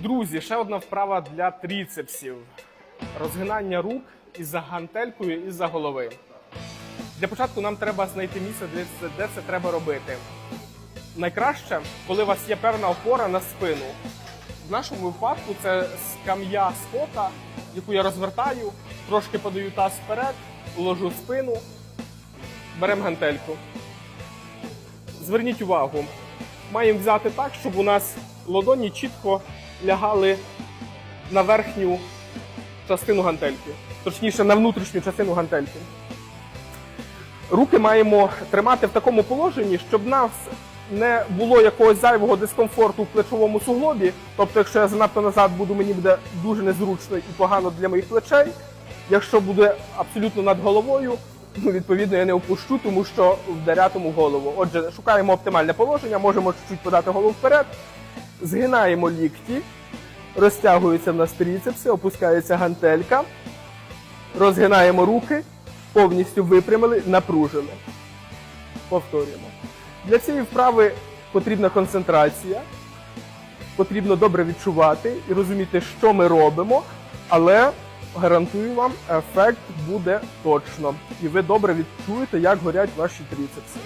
Друзі, ще одна вправа для тріцепсів. Розгинання рук із за гантелькою і за голови. Для початку нам треба знайти місце, де це, треба робити. Найкраще, коли у вас є певна опора на спину. В нашому випадку це скам'я скота, яку я розвертаю, трошки подаю таз вперед, ложу спину, беремо гантельку. Зверніть увагу, маємо взяти так, щоб у нас ладоні чітко лягали на верхню частину гантельки, точніше на внутрішню частину гантельки. Руки маємо тримати в такому положенні, щоб нас не було якогось зайвого дискомфорту в плечовому суглобі. Тобто, якщо я занадто назад буду, мені буде дуже незручно і погано для моїх плечей. Якщо буде абсолютно над головою, ну відповідно я не опущу, тому що вдарятиму голову. Отже, шукаємо оптимальне положення, можемо чуть-чуть подати голову вперед, згинаємо лікті, розтягуються в нас тріцепси, опускається гантелька, розгинаємо руки, повністю випрямили, напружили. Повторюємо. Для цієї вправи потрібна концентрація, потрібно добре відчувати і розуміти, що ми робимо, але гарантую вам, ефект буде точно. І ви добре відчуєте, як горять ваші тріцепси.